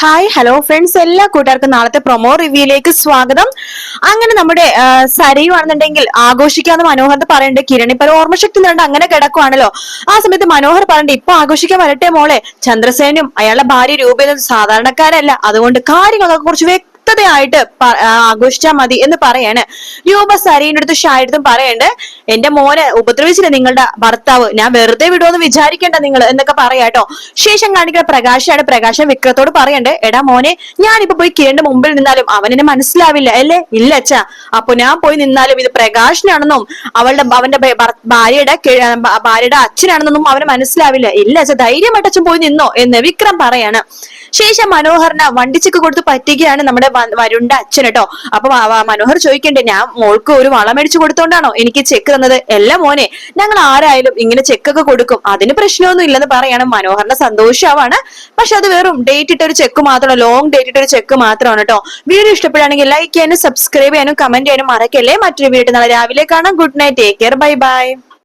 Hi hello friends എല്ലാ കൂട്ടുകാർക്കും നാളത്തെ പ്രൊമോ റിവ്യൂയിലേക്ക് സ്വാഗതം. അങ്ങനെ നമ്മുടെ സരയു സരയുവാണെന്നുണ്ടെങ്കിൽ ആഘോഷിക്കാന്ന് മനോഹർ പറയണ്ട് കിരണി ഒരു ഓർമ്മശക്തി നേണ്ട അങ്ങനെ കിടക്കുവാണല്ലോ. ആ സമയത്ത് മനോഹർ പറയണ്ട് ഇപ്പൊ ആഘോഷിക്കാൻ വരട്ടെ മോളെ. ചന്ദ്രസേനും അയാളുടെ ഭാര്യ രൂപയിലും സാധാരണക്കാരല്ല. അതുകൊണ്ട് കാര്യങ്ങളൊക്കെ കുറച്ച് വ്യക്തതയായിട്ട് ആഘോഷിച്ചാൽ മതി എന്ന് പറയാണ്. രൂപ സരീന്റെ അടുത്ത് ഷായടുത്തും പറയണ്ട് എന്റെ മോനെ ഉപദ്രവിച്ചില്ല നിങ്ങളുടെ ഭർത്താവ്? ഞാൻ വെറുതെ വിടുമെന്ന് വിചാരിക്കേണ്ട നിങ്ങൾ എന്നൊക്കെ പറയാട്ടോ. ശേഷം കാണിക്കുന്ന പ്രകാശാണ് പ്രകാശം വിക്രത്തോട് പറയണ്ട് എടാ മോനെ ഞാനിപ്പോ പോയി കിരണിന്റെ മുമ്പിൽ നിന്നാലും അവനെന്നെ മനസ്സിലാവില്ല അല്ലേ? ഇല്ല അച്ഛാ. അപ്പൊ ഞാൻ പോയി നിന്നാലും ഇത് പ്രകാശനാണെന്നും അവളുടെ അവന്റെ ഭാര്യയുടെ ഭാര്യയുടെ അച്ഛനാണെന്നൊന്നും അവന് മനസ്സിലാവില്ല. ഇല്ല അച്ഛാ ധൈര്യമായിട്ട് അച്ഛൻ പോയി നിന്നോ എന്ന് വിക്രം പറയാണ്. ശേഷം മനോഹറിന് വണ്ടിച്ചക്ക് കൊടുത്ത് പറ്റുകയാണ് നമ്മുടെ വരുണ്ട അച്ഛൻ കേട്ടോ. അപ്പൊ മനോഹർ ചോദിക്കണ്ടേ ഞാൻ മോൾക്ക് ഒരു വള മേടിച്ചു കൊടുത്തോണ്ടാണോ എനിക്ക് ചെക്ക് തന്നത്? എല്ലാ മോനെ ഞങ്ങൾ ആരായാലും ഇങ്ങനെ ചെക്കൊക്കെ കൊടുക്കും. അതിന് പ്രശ്നമൊന്നും ഇല്ലെന്ന് പറയാണ്. മനോഹറിന്റെ സന്തോഷമാണ് പക്ഷെ അത് വെറും ഡേറ്റ് ഇട്ട ഒരു ചെക്ക് മാത്രമാണ് ലോങ് ഡേറ്റ് ഇട്ട ഒരു ചെക്ക് മാത്രമാണ് കേട്ടോ. വീഡിയോ ഇഷ്ടപ്പെടുകയാണെങ്കിൽ ലൈക്ക് ചെയ്യാനും സബ്സ്ക്രൈബ് ചെയ്യാനും കമന്റ് ചെയ്യാനും മറക്കല്ലേ? മറ്റൊരു വീഡിയോ നാളെ രാവിലെ കാണാം. Good night take care bye bye